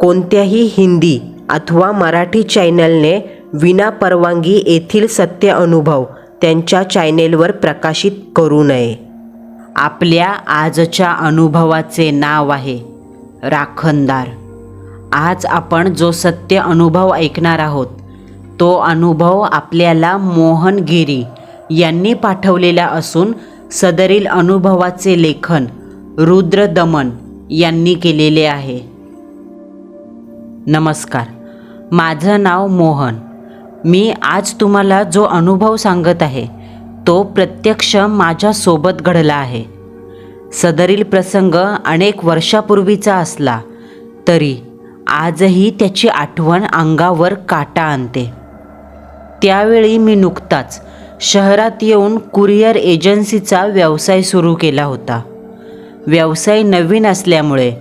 कोणत्याही हिंदी अथवा मराठी चॅनलने विना परवानगी येथील सत्य अनुभव त्यांच्या चॅनेलवर प्रकाशित करू नये. आपल्या आजच्या अनुभवाचे नाव आहे राखणदार. आज आपण जो सत्य अनुभव ऐकणार आहोत तो अनुभव आपल्याला मोहन गिरी यांनी पाठवलेला असून सदरील अनुभवाचे लेखन रुद्र दमन यांनी केलेले आहे. नमस्कार. माझं नाव मोहन. मी आज तुम्हाला जो अनुभव सांगत आहे तो प्रत्यक्ष माझ्यासोबत घडला आहे. सदरील प्रसंग अनेक वर्षापूर्वीचा असला तरी आजही त्याची आठवण अंगावर काटा आणते. त्यावेळी मी नुकताच शहरात येऊन कुरिअर एजन्सीचा व्यवसाय सुरू केला होता. व्यवसाय नवीन असल्यामुळे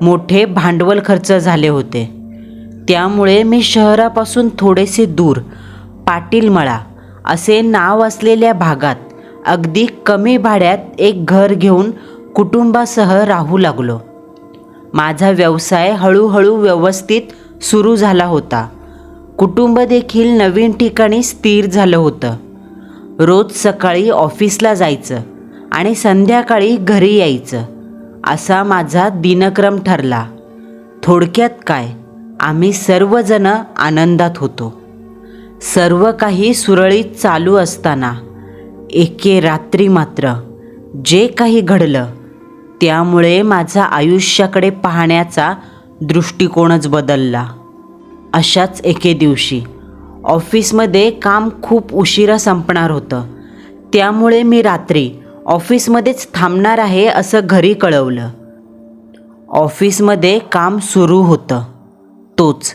मोठे भांडवल खर्च झाले होते. त्यामुळे मी शहरापासून थोडेसे दूर पाटीलमळा असे नाव असलेल्या भागात अगदी कमी भाड्यात एक घर घेऊन कुटुंबासह राहू लागलो. माझा व्यवसाय हळूहळू व्यवस्थित सुरू झाला होता. कुटुंब देखील नवीन ठिकाणी स्थिर झालं होतं. रोज सकाळी ऑफिसला जायचं आणि संध्याकाळी घरी यायचं असा माझा दिनक्रम ठरला. थोडक्यात काय? आम्ही सर्वजण आनंदात होतो. सर्व काही सुरळीत चालू असताना एके रात्री मात्र जे काही घडलं त्यामुळे माझा आयुष्याकडे पाहण्याचा दृष्टिकोनच बदलला. अशाच एके दिवशी ऑफिसमध्ये काम खूप उशिरा संपणार होतं. त्यामुळे मी रात्री ऑफिसमध्येच थांबणार आहे असं घरी कळवलं. ऑफिसमध्ये काम सुरू होतं. तोच.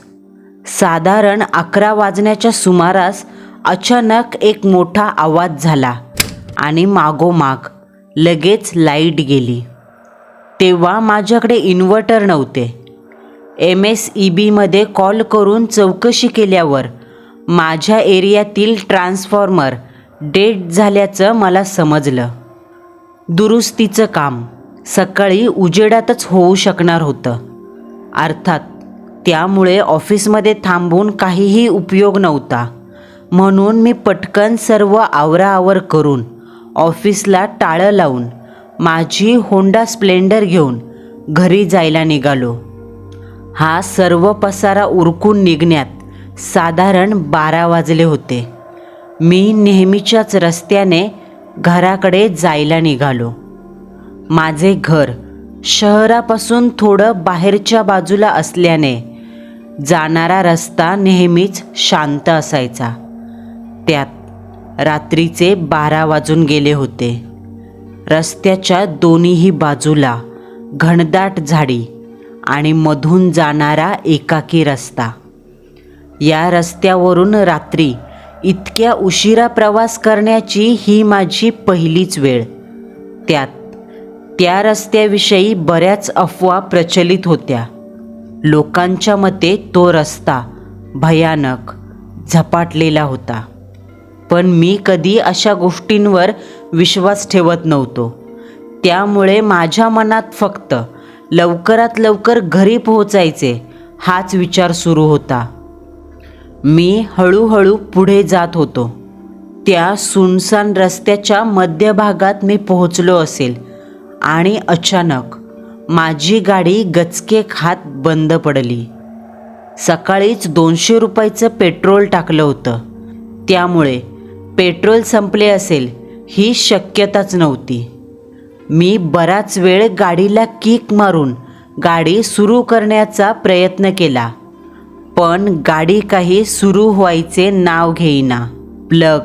साधारण अकरा वाजण्याच्या सुमारास अचानक एक मोठा आवाज झाला आणि मागोमाग लगेच लाइट गेली. तेव्हा माझ्याकडे इन्व्हर्टर नव्हते. एम एस ई बीमध्ये कॉल करून चौकशी केल्यावर माझ्या एरियातील ट्रान्सफॉर्मर डेट झाल्याचं मला समजलं. दुरुस्तीचं काम सकाळी उजेडातच होऊ शकणार होतं. अर्थात त्यामुळे ऑफिसमध्ये थांबून काहीही उपयोग नव्हता. म्हणून मी पटकन सर्व आवराआवर करून ऑफिसला टाळं लावून माझी होंडा स्प्लेंडर घेऊन घरी जायला निघालो. हा सर्व पसारा उरकून निघण्यात साधारण बारा वाजले होते. मी नेहमीच्याच रस्त्याने घराकडे जायला निघालो. माझे घर शहरापासून थोडं बाहेरच्या बाजूला असल्याने जाणारा रस्ता नेहमीच शांत असायचा. त्यात रात्रीचे बारा वाजून गेले होते. रस्त्याच्या दोन्हीही बाजूला घनदाट झाडी आणि मधून जाणारा एकाकी रस्ता. या रस्त्यावरून रात्री इतक्या उशिरा प्रवास करण्याची ही माझी पहिलीच वेळ. त्यात त्या रस्त्याविषयी बऱ्याच अफवा प्रचलित होत्या. लोकांच्या मते तो रस्ता भयानक झपाटलेला होता. पण मी कधी अशा गोष्टींवर विश्वास ठेवत नव्हतो. त्यामुळे माझ्या मनात फक्त लवकरात लवकर घरी पोहोचायचे हाच विचार सुरू होता. मी हळूहळू पुढे जात होतो. त्या सुनसान रस्त्याच्या मध्यभागात मी पोहोचलो असेल. आणि अचानक माझी गाडी गचके खात बंद पडली. सकाळीच दोनशे रुपयाचं पेट्रोल टाकलं होतं. त्यामुळे पेट्रोल संपले असेल ही शक्यताच नव्हती. मी बराच वेळ गाडीला किक मारून गाडी सुरू करण्याचा प्रयत्न केला पण गाडी काही सुरू व्हायचे नाव घेईना. प्लग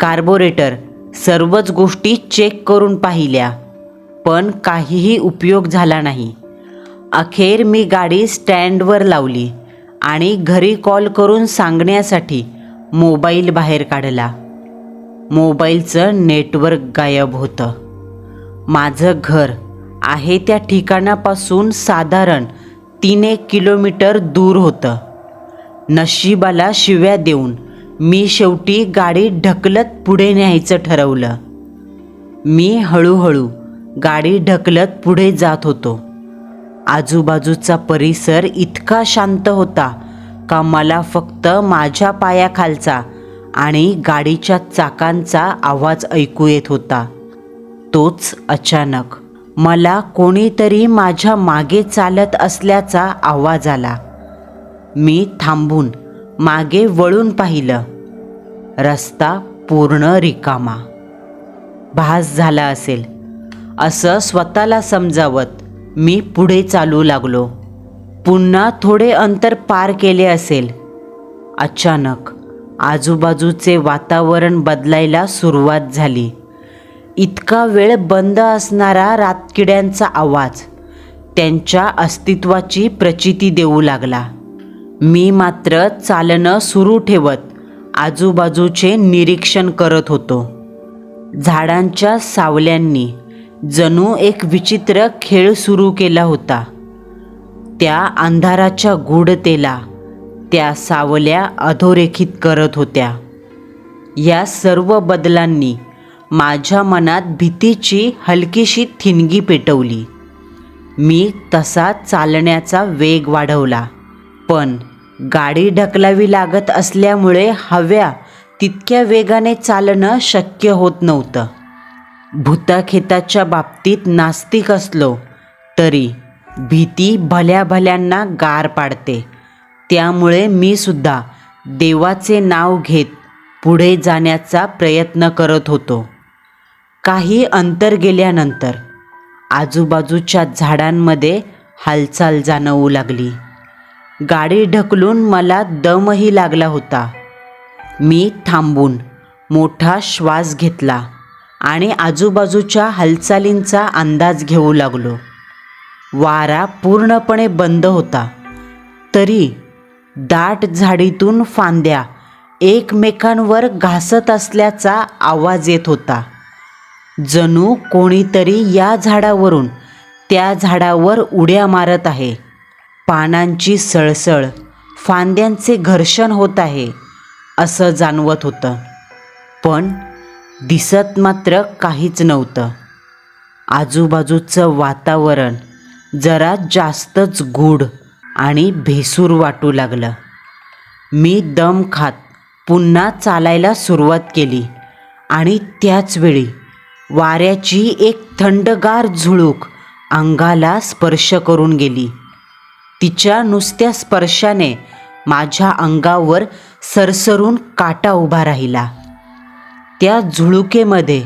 कार्बोरेटर सर्वच गोष्टी चेक करून पाहिल्या. पण काहीही उपयोग झाला नाही. अखेर मी गाडी स्टँडवर लावली आणि घरी कॉल करून सांगण्यासाठी मोबाईल बाहेर काढला. मोबाईलचं नेटवर्क गायब होतं. माझं घर आहे त्या ठिकाणापासून साधारण तीन एक किलोमीटर दूर होतं. नशिबाला शिव्या देऊन मी शेवटी गाडी ढकलत पुढे न्यायचं ठरवलं. मी हळूहळू गाडी ढकलत पुढे जात होतो. आजूबाजूचा परिसर इतका शांत होता का मला फक्त माझ्या पायाखालचा आणि गाडीच्या चाकांचा आवाज ऐकू येत होता. तोच अचानक. मला कोणीतरी माझ्या मागे चालत असल्याचा आवाज आला. मी थांबून मागे वळून पाहिलं. रस्ता पूर्ण रिकामा. भास झाला असेल. असं स्वतःला समजावत मी पुढे चालू लागलो. पुन्हा थोडे अंतर पार केले असेल. अचानक आजूबाजूचे वातावरण बदलायला सुरुवात झाली. इतका वेळ बंद असणारा रातकिड्यांचा आवाज त्यांच्या अस्तित्वाची प्रचिती देऊ लागला. मी मात्र चालणं सुरू ठेवत आजूबाजूचे निरीक्षण करत होतो. झाडांच्या सावल्यांनी जणू एक विचित्र खेळ सुरू केला होता. त्या अंधाराच्या गूढतेला त्या सावल्या अधोरेखित करत होत्या. या सर्व बदलांनी माझ्या मनात भीतीची हलकीशी थिणगी पेटवली. मी तसा चालण्याचा वेग वाढवला पण गाडी ढकलावी लागत असल्यामुळे हव्या तितक्या वेगाने चालणं शक्य होत नव्हतं. भूताखेताच्या बाबतीत नास्तिक असलो तरी भीती भल्या भल्यांना गार पाडते. त्यामुळे मी सुद्धा देवाचे नाव घेत पुढे जाण्याचा प्रयत्न करत होतो. काही अंतर गेल्यानंतर आजूबाजूच्या झाडांमध्ये हालचाल जाणवू लागली. गाडी ढकलून मला दमही लागला होता. मी थांबून मोठा श्वास घेतला. आणि आजूबाजूच्या हालचालींचा अंदाज घेऊ लागलो. वारा पूर्णपणे बंद होता. तरी दाट झाडीतून फांद्या एकमेकांवर घासत असल्याचा आवाज येत होता. जणू कोणीतरी या झाडावरून त्या झाडावर उड्या मारत आहे. पानांची सळसळ फांद्यांचे घर्षण होत आहे असं जाणवत होतं. पण दिसत मात्र काहीच नव्हतं. आजूबाजूचं वातावरण जरा जास्तच गूढ आणि भेसूर वाटू लागलं. मी दम खात पुन्हा चालायला सुरुवात केली आणि त्याचवेळी वाऱ्याची एक थंडगार झुळूक अंगाला स्पर्श करून गेली. तिच्या नुसत्या स्पर्शाने माझ्या अंगावर सरसरून काटा उभा राहिला. त्या झुळुकेमध्ये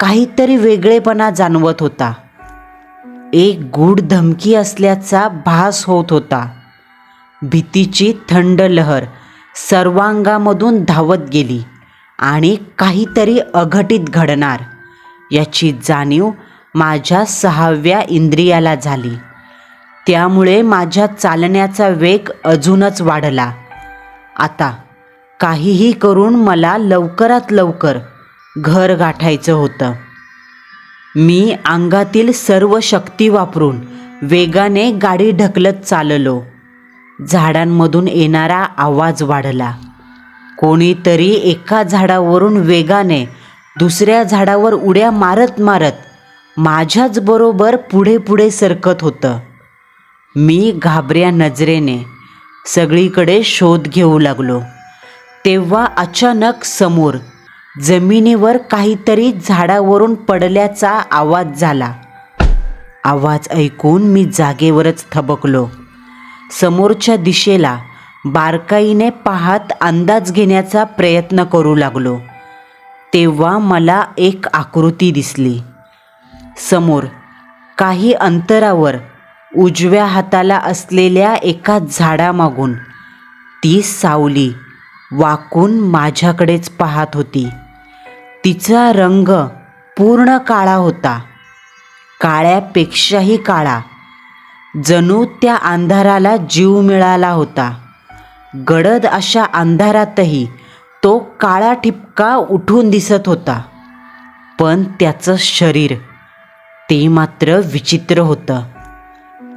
काहीतरी वेगळेपणा जाणवत होता. एक गूढ धमकी असल्याचा भास होत होता. भीतीची थंड लहर सर्वांगामधून धावत गेली आणि काहीतरी अघटित घडणार याची जाणीव माझ्या सहाव्या इंद्रियाला झाली. त्यामुळे माझ्या चालण्याचा वेग अजूनच वाढला. आता काहीही करून मला लवकरात लवकर घर गाठायचं होतं. मी अंगातील सर्व शक्ती वापरून वेगाने गाडी ढकलत चाललो. झाडांमधून येणारा आवाज वाढला. कोणीतरी एका झाडावरून वेगाने दुसऱ्या झाडावर उड्या मारत मारत माझ्याच बरोबर पुढे पुढे सरकत होतं. मी घाबऱ्या नजरेने सगळीकडे शोध घेऊ लागलो. तेव्हा अचानक समोर जमिनीवर काहीतरी झाडावरून पडल्याचा आवाज झाला. आवाज ऐकून मी जागेवरच थबकलो. समोरच्या दिशेला बारकाईने पाहत अंदाज घेण्याचा प्रयत्न करू लागलो. तेव्हा मला एक आकृती दिसली. समोर काही अंतरावर उजव्या हाताला असलेल्या एका झाडामागून ती सावली. वाकून माझ्याकडेच पाहत होती. तिचा रंग पूर्ण काळा होता. काळ्यापेक्षाही काळा. जणू त्या अंधाराला जीव मिळाला होता. गडद अशा अंधारातही तो काळा ठिपका उठून दिसत होता. पण त्याचं शरीर ते मात्र विचित्र होतं.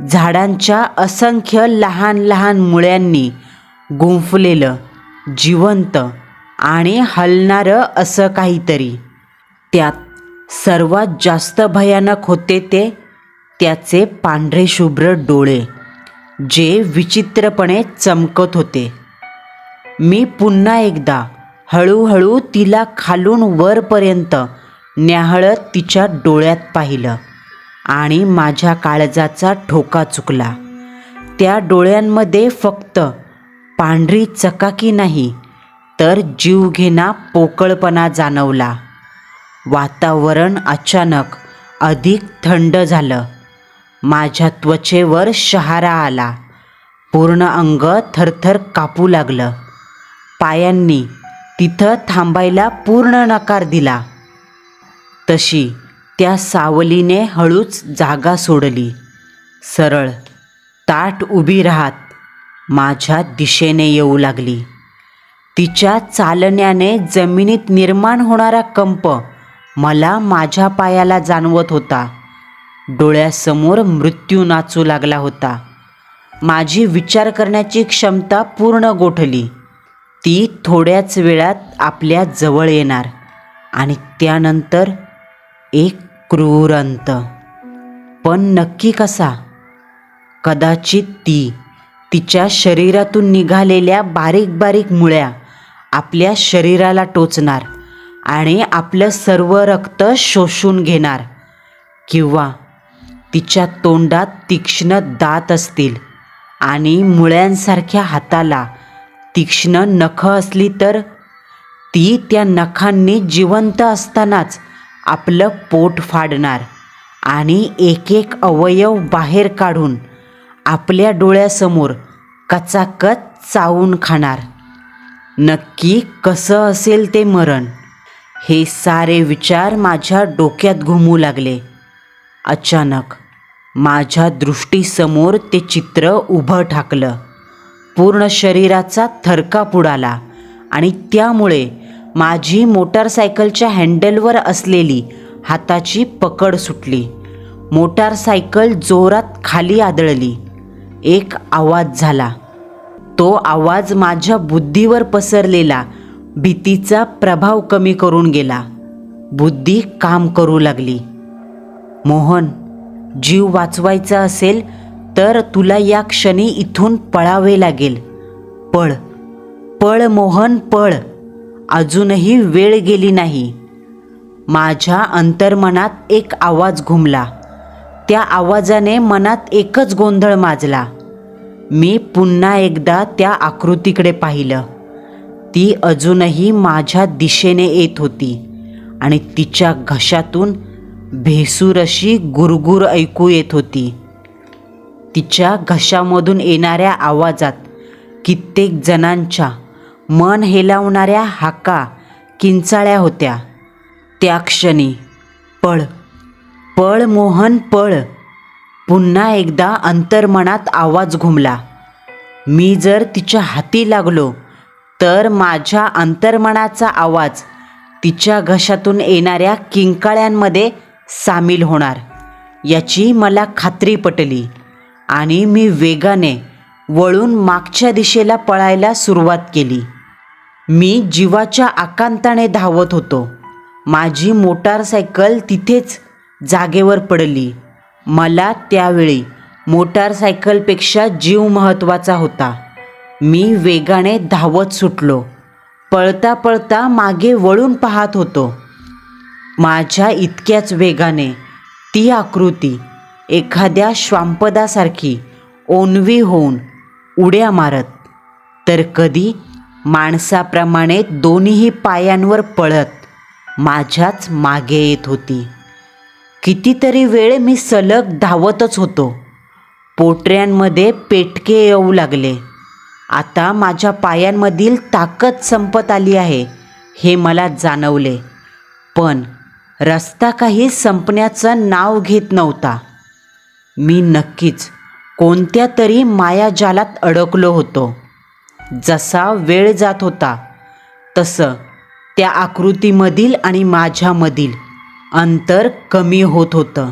झाडांच्या असंख्य लहान लहान मुळ्यांनी गुंफलेलं जिवंत आणि हलणारं असं काहीतरी. त्यात सर्वात जास्त भयानक होते ते त्याचे पांढरे शुभ्र डोळे जे विचित्रपणे चमकत होते. मी पुन्हा एकदा हळूहळू तिला खालून वरपर्यंत न्याहळत तिच्या डोळ्यात पाहिलं आणि माझ्या काळजाचा ठोका चुकला. त्या डोळ्यांमध्ये फक्त पांढरी चकाकी नाही तर जीवघेणा पोकळपणा जाणवला. वातावरण अचानक अधिक थंड झालं. माझ्या त्वचेवर शहारा आला. पूर्ण अंग थरथर कापू लागलं. पायांनी तिथं थांबायला पूर्ण नकार दिला. तशी त्या सावलीने हळूच जागा सोडली. सरळ ताट उभी राहत माझ्या दिशेने येऊ लागली. तिच्या चालण्याने जमिनीत निर्माण होणारा कंप मला माझ्या पायाला जाणवत होता. डोळ्यासमोर मृत्यू नाचू लागला होता. माझी विचार करण्याची क्षमता पूर्ण गोठली. ती थोड्याच वेळात आपल्या जवळ येणार आणि त्यानंतर एक क्रूर अंत. पण नक्की कसा? कदाचित ती तिच्या शरीरातून निघालेल्या बारीक बारीक मुळ्या आपल्या शरीराला टोचणार आणि आपलं सर्व रक्त शोषून घेणार किंवा तिच्या तोंडात तीक्ष्ण दात असतील आणि मुळ्यांसारख्या हाताला तीक्ष्ण नखं असली तर ती त्या नखांनी जिवंत असतानाच आपलं पोट फाडणार आणि एक एक अवयव बाहेर काढून आपल्या डोळ्यासमोर कचाकच चावून खाणार. नक्की कसं असेल ते मरण? हे सारे विचार माझ्या डोक्यात घुमू लागले. अचानक माझ्या दृष्टीसमोर ते चित्र उभं ठाकलं. पूर्ण शरीराचा थरकाप उडाला आणि त्यामुळे माझी मोटारसायकलच्या हँडलवर असलेली हाताची पकड सुटली. मोटारसायकल जोरात खाली आदळली. एक आवाज झाला. तो आवाज माझ्या बुद्धीवर पसरलेला भीतीचा प्रभाव कमी करून गेला. बुद्धी काम करू लागली. मोहन जीव वाचवायचा असेल तर तुला या क्षणी इथून पळावे लागेल. पळ. पळ मोहन पळ. अजूनही वेळ गेली नाही. माझ्या अंतर्मनात एक आवाज घुमला. त्या आवाजाने मनात एकच गोंधळ माजला. मी पुन्हा एकदा त्या आकृतीकडे पाहिलं. ती अजूनही माझ्या दिशेने येत होती आणि तिच्या घशातून भेसूर अशी गुरगुर ऐकू येत होती. तिच्या घशामधून येणाऱ्या आवाजात कित्येक जणांच्या मन हेलावणाऱ्या हाका किंचाळ्या होत्या. त्या क्षणी पळ पळ मोहन पळ. पुन्हा एकदा अंतर्मनात आवाज घुमला. मी जर तिच्या हाती लागलो तर माझ्या अंतर्मनाचा आवाज तिच्या घशातून येणाऱ्या किंकाळ्यांमध्ये सामील होणार याची मला खात्री पटली आणि मी वेगाने वळून मागच्या दिशेला पळायला सुरुवात केली. मी जीवाच्या आकांताने धावत होतो. माझी मोटारसायकल तिथेच जागेवर पडली. मला त्यावेळी मोटारसायकलपेक्षा जीव महत्त्वाचा होता. मी वेगाने धावत सुटलो. पळता पळता मागे वळून पाहत होतो. माझ्या इतक्याच वेगाने ती आकृती एखाद्या श्वांपदासारखी ओनवी होऊन उड्या मारत. तर कधी माणसाप्रमाणे दोन्हीही पायांवर पळत माझ्याच मागे येत होती. कितीतरी वेळ मी सलग धावतच होतो. पोटऱ्यांमध्ये पेटके येऊ लागले. आता माझ्या पायांमधील ताकद संपत आली आहे हे मला जाणवले. पण रस्ता काही संपण्याचं नाव घेत नव्हता. मी नक्कीच कोणत्या तरी मायाजालात अडकलो होतो. जसा वेळ जात होता तसं त्या आकृतीमधील आणि माझ्यामधील अंतर कमी होत होतं.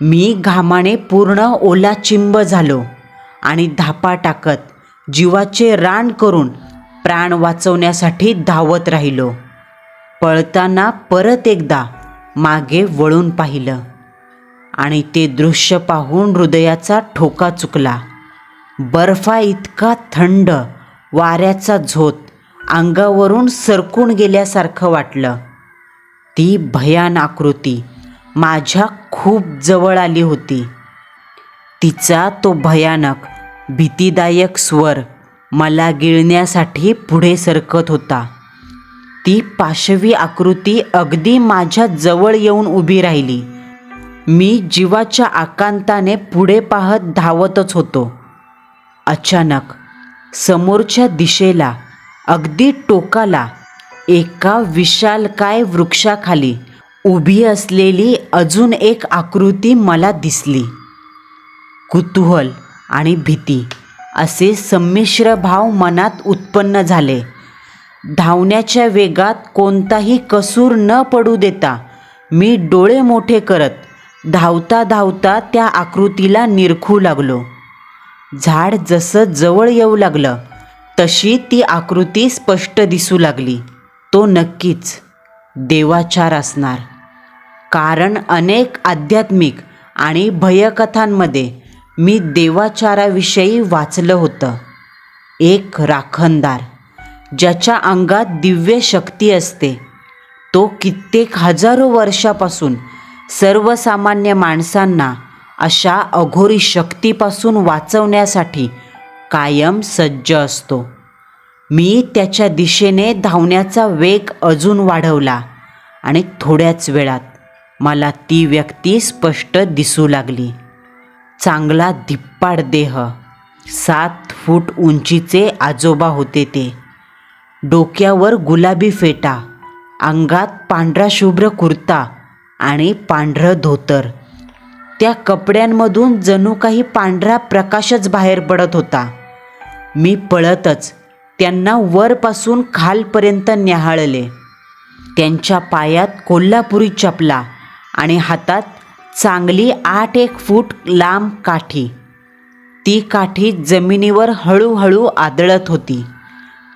मी घामाने पूर्ण ओलाचिंब झालो आणि धापा टाकत जीवाचे रान करून प्राण वाचवण्यासाठी धावत राहिलो. पळताना परत एकदा मागे वळून पाहिलं आणि ते दृश्य पाहून हृदयाचा ठोका चुकला. बर्फा इतका थंड वाऱ्याचा झोत अंगावरून सरकून गेल्यासारखं वाटलं. ती भयान आकृती माझ्या खूप जवळ आली होती. तिचा तो भयानक भीतीदायक स्वर मला गिळण्यासाठी पुढे सरकत होता. ती पाशवी आकृती अगदी माझ्या जवळ येऊन उभी राहिली. मी जीवाच्या आकांताने पुढे पाहत धावतच होतो. अचानक समोरच्या दिशेला अगदी टोकाला एका विशालकाय वृक्षाखाली उभी असलेली अजून एक आकृती मला दिसली. कुतूहल आणि भीती असे संमिश्र भाव मनात उत्पन्न झाले. धावण्याच्या वेगात कोणताही कसूर न पडू देता मी डोळे मोठे करत धावता धावता त्या आकृतीला निरखू लागलो. झाड जसं जवळ येऊ लागलं तशी ती आकृती स्पष्ट दिसू लागली. तो नक्कीच देवाचार असणार. कारण अनेक आध्यात्मिक आणि भयकथांमध्ये मी देवाचाराविषयी वाचलं होतं. एक राखणदार ज्याच्या अंगात दिव्य शक्ती असते तो कित्येक हजारो वर्षापासून सर्वसामान्य माणसांना अशा अघोरी शक्तीपासून वाचवण्यासाठी कायम सज्ज असतो. मी त्याच्या दिशेने धावण्याचा वेग अजून वाढवला आणि थोड्याच वेळात मला ती व्यक्ती स्पष्ट दिसू लागली. चांगला धिप्पाड देह सात फूट उंचीचे आजोबा होते ते. डोक्यावर गुलाबी फेटा अंगात पांढरा शुभ्र कुर्ता आणि पांढरं धोतर. त्या कपड्यांमधून जणू काही पांढरा प्रकाशच बाहेर पडत होता. मी पळतच त्यांना वरपासून खालपर्यंत न्याहाळले. त्यांच्या पायात कोल्हापुरी चपला आणि हातात चांगली आठ एक फूट लांब काठी. ती काठी जमिनीवर हळूहळू आदळत होती.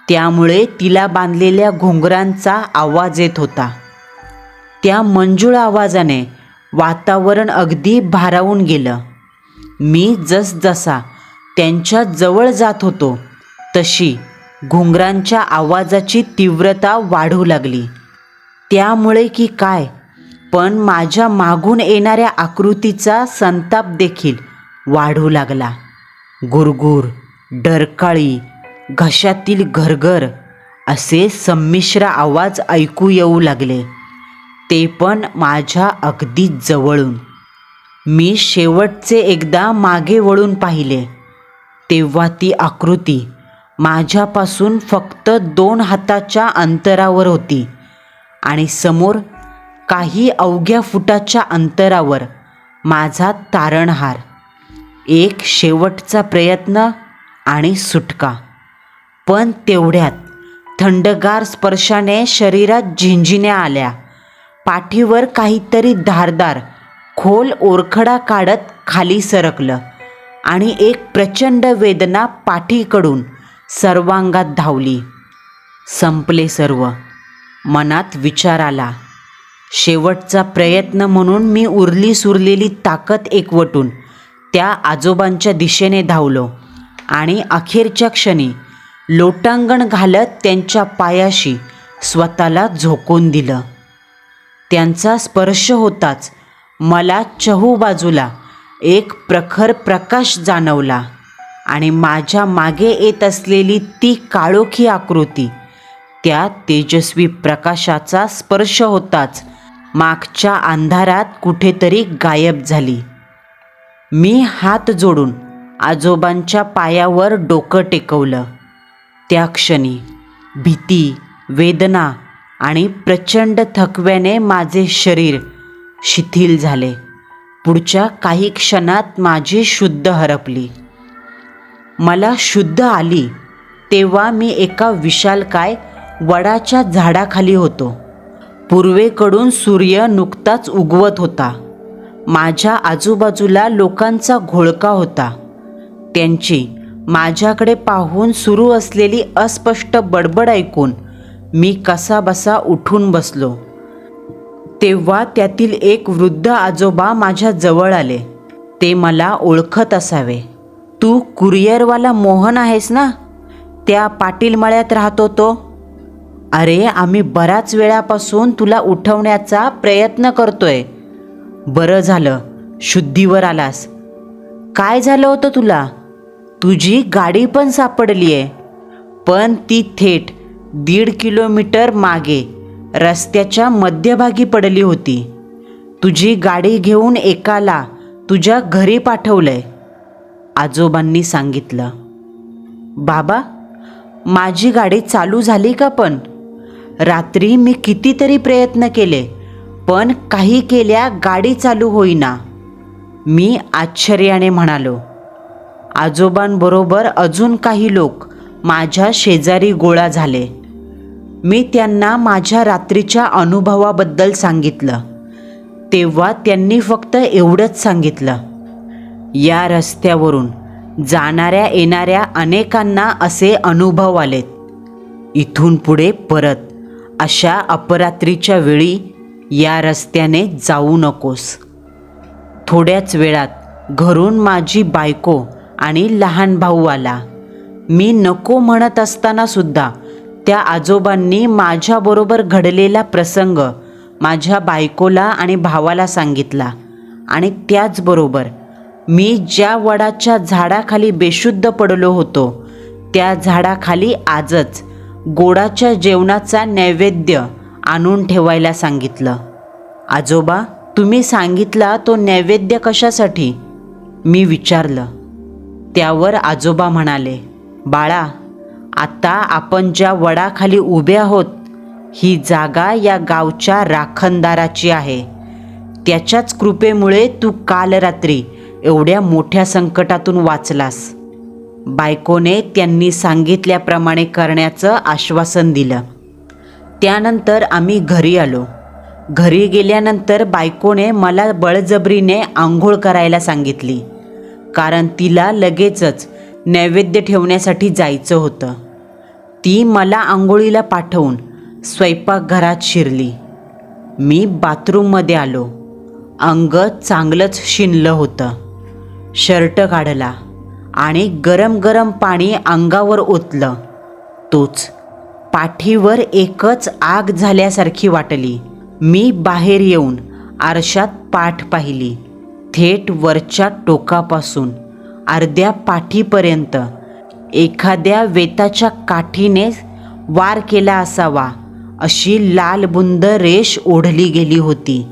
त्यामुळे तिला बांधलेल्या घोंगरांचा आवाज येत होता. त्या मंजूळ आवाजाने वातावरण अगदी भारावून गेलं. मी जसजसा त्यांच्या जवळ जात होतो तशी घुंगरांच्या आवाजाची तीव्रता वाढू लागली. त्यामुळे की काय? पण माझ्या मागून येणाऱ्या आकृतीचा संताप देखील वाढू लागला. गुरगुर डरकाळी घशातील घरघर असे संमिश्र आवाज ऐकू येऊ लागले. ते पण माझ्या अगदी जवळून. मी शेवटचे एकदा मागे वळून पाहिले. तेव्हा ती आकृती माझ्यापासून फक्त दोन हाताच्या अंतरावर होती आणि समोर काही अवघ्या फुटाच्या अंतरावर माझा तारणहार एक शेवटचा प्रयत्न आणि सुटका. पण तेवढ्यात थंडगार स्पर्शाने शरीरात झिंझिण्या आल्या. पाठीवर काहीतरी धारदार खोल ओरखडा काढत खाली सरकलं आणि एक प्रचंड वेदना पाठीकडून सर्वांगात धावली. संपले सर्व. मनात विचार आला. शेवटचा प्रयत्न म्हणून मी उरली सुरलेली ताकद एकवटून त्या आजोबांच्या दिशेने धावलो आणि अखेरच्या क्षणी लोटांगण घालत त्यांच्या पायाशी स्वतःला झोकून दिलं. त्यांचा स्पर्श होताच मला चहू बाजूला एक प्रखर प्रकाश जाणवला. आणि माझ्या मागे येत असलेली ती काळोखी आकृती. त्या तेजस्वी प्रकाशाचा स्पर्श होताच मागच्या अंधारात कुठेतरी गायब झाली. मी हात जोडून आजोबांच्या पायावर डोकं टेकवलं. त्या क्षणी भीती वेदना आणि प्रचंड थकव्याने माझे शरीर शिथिल झाले. पुढच्या काही क्षणात माझी शुद्ध हरपली. मला शुद्ध आली तेव्हा मी एका विशालकाय वडाच्या झाडाखाली होतो. पूर्वेकडून सूर्य नुकताच उगवत होता. माझ्या आजूबाजूला लोकांचा घोळका होता. त्यांची माझ्याकडे पाहून सुरू असलेली अस्पष्ट बडबड ऐकून मी कसाबसा उठून बसलो. तेव्हा त्यातील एक वृद्ध आजोबा माझ्या जवळ आले. ते मला ओळखत असावे. तू कुरिअरवाला मोहन आहेस ना? त्या पाटील मळ्यात राहतो तो. अरे आम्ही बऱ्याच वेळापासून तुला उठवण्याचा प्रयत्न करतोय. बरं झालं शुद्धीवर आलास. काय झालं होतं तुला? तुझी गाडी पण सापडली आहे पण ती थेट दीड किलोमीटर मागे रस्त्याच्या मध्यभागी पडली होती. तुझी गाडी घेऊन एकाला तुझ्या घरी पाठवलंय. आजोबांनी सांगितलं बाबा माझी गाडी चालू झाली का पण? रात्री मी कितीतरी प्रयत्न केले पण काही केल्या गाडी चालू होईना. मी आश्चर्याने म्हणालो आजोबांबरोबर अजून काही लोक माझ्या शेजारी गोळा झाले. मी त्यांना माझ्या रात्रीच्या अनुभवाबद्दल सांगितलं तेव्हा त्यांनी फक्त एवढंच सांगितलं या रस्त्यावरून जाणाऱ्या येणाऱ्या अनेकांना असे अनुभव आलेत. इथून पुढे परत अशा अपरात्रीच्या वेळी या रस्त्याने जाऊ नकोस. थोड्याच वेळात घरून माझी बायको आणि लहान भाऊ आला. मी नको म्हणत असताना सुद्धा त्या आजोबांनी माझ्याबरोबर घडलेला प्रसंग माझ्या बायकोला आणि भावाला सांगितला आणि त्याचबरोबर मी ज्या वडाच्या झाडाखाली बेशुद्ध पडलो होतो त्या झाडाखाली आजच गोडाच्या जेवणाचा नैवेद्य आणून ठेवायला सांगितलं. आजोबा तुम्ही सांगितला तो नैवेद्य कशासाठी? मी विचारलं. त्यावर आजोबा म्हणाले बाळा आता आपण ज्या वडाखाली उभे आहोत ही जागा या गावच्या राखणदाराची आहे. त्याच्याच कृपेमुळे तू काल रात्री एवढ्या मोठ्या संकटातून वाचलास. बायकोने त्यांनी सांगितल्याप्रमाणे करण्याचं आश्वासन दिलं. त्यानंतर आम्ही घरी आलो. घरी गेल्यानंतर बायकोने मला बळजबरीने आंघोळ करायला सांगितली. कारण तिला लगेचच नैवेद्य ठेवण्यासाठी जायचं होतं. ती मला आंघोळीला पाठवून स्वयंपाकघरात शिरली. मी बाथरूममध्ये आलो. अंग चांगलंच शिनलं होतं. शर्ट काढला आणि गरम गरम पाणी अंगावर ओतलं. तोच पाठीवर एकच आग झाल्यासारखी वाटली. मी बाहेर येऊन आरशात पाठ पाहिली. थेट वरच्या टोकापासून अर्ध्या पाठीपर्यंत एखाद्या वेताच्या काठीने वार केला असावा अशी लालबुंद रेष ओढली गेली होती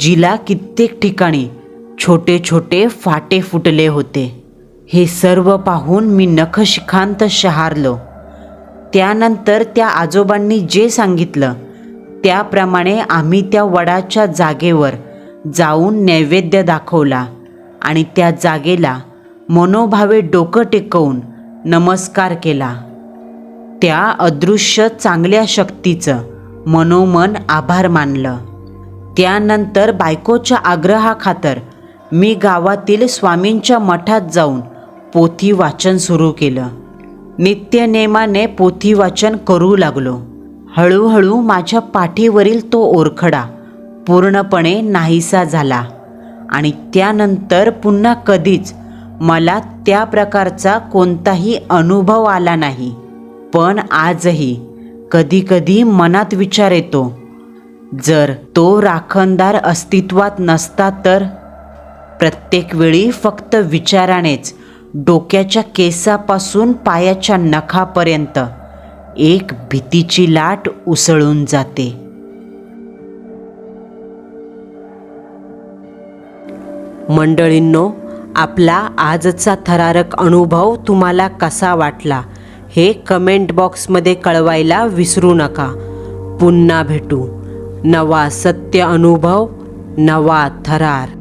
जिला कित्येक ठिकाणी छोटे छोटे फाटे फुटले होते. हे सर्व पाहून मी नखशिखांत शहारलो. त्यानंतर त्या आजोबांनी जे सांगितलं त्याप्रमाणे आम्ही त्या वडाच्या जागेवर जाऊन नैवेद्य दाखवला आणि त्या जागेला मनोभावे डोकं टेकवून नमस्कार केला. त्या अदृश्य चांगल्या शक्तीचं मनोमन आभार मानलं. त्यानंतर बायकोच्या आग्रहाखातर मी गावातील स्वामींच्या मठात जाऊन पोथी वाचन सुरू केलं. नित्यनेमाने पोथी वाचन करू लागलो. हळूहळू माझ्या पाठीवरील तो ओरखडा पूर्णपणे नाहीसा झाला आणि त्यानंतर पुन्हा कधीच मला त्या प्रकारचा कोणताही अनुभव आला नाही. पण आजही कधीकधी मनात विचार येतो. जर तो राखणदार अस्तित्वात नसता तर प्रत्येक वेळी फक्त विचारानेच डोक्याच्या केसापासून पायाच्या नखापर्यंत एक भीतीची लाट उसळून जाते. मंडळींनो आपला आजचा थरारक अनुभव तुम्हाला कसा वाटला हे कमेंट बॉक्समध्ये कळवायला विसरू नका. पुन्हा भेटू. नवा सत्य अनुभव नवा थरार.